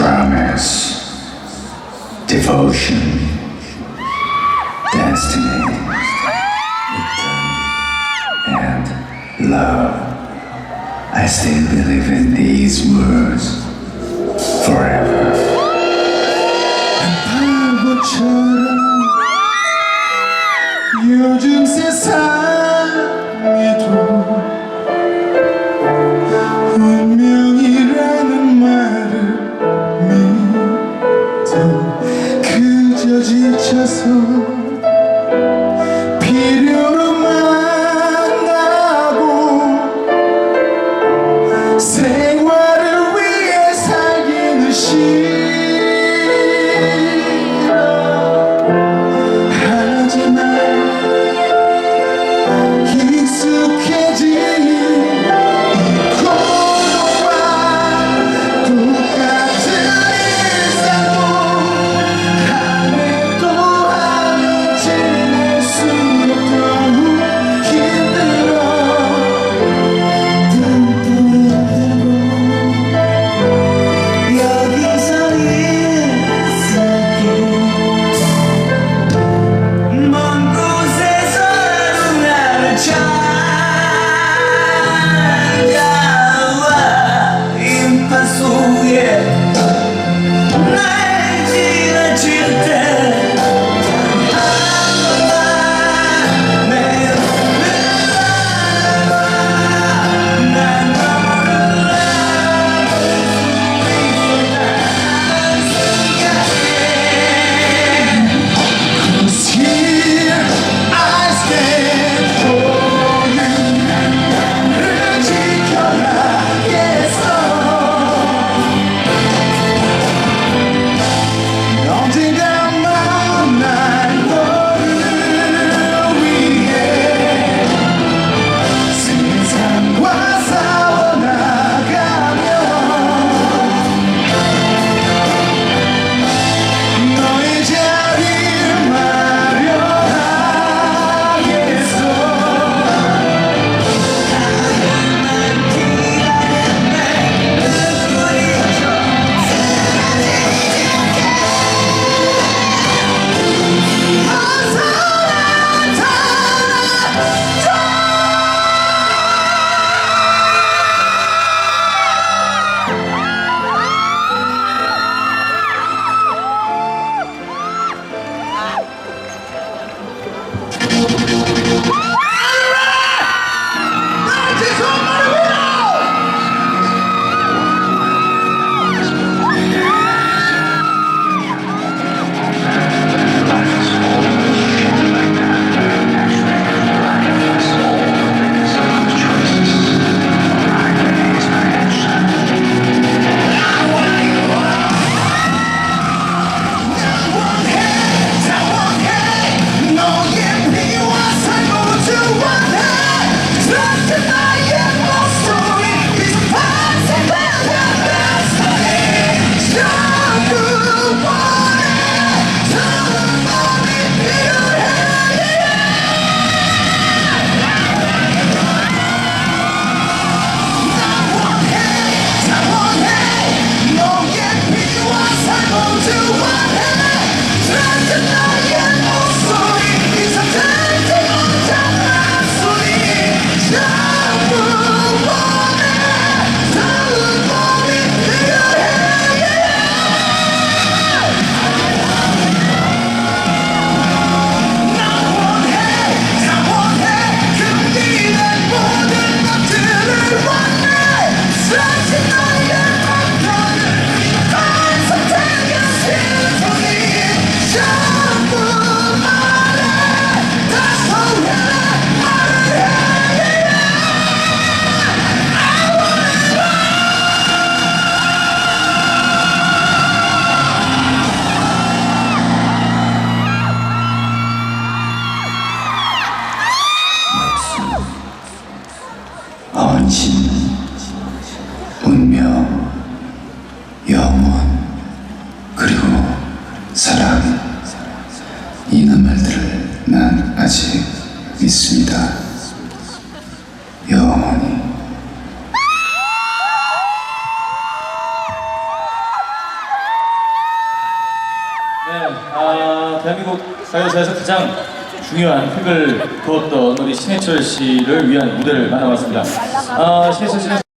promise, devotion, destiny, and love. I still believe in these words forever. 영원, 그리고 사랑. 이런 말들을 난 아직 믿습니다. 영원히. 네, 아, 대한민국 가요사에서 가장 중요한 획을 그었던 우리 신해철 씨를 위한 무대를 만나봤습니다. 아, 신해철 씨는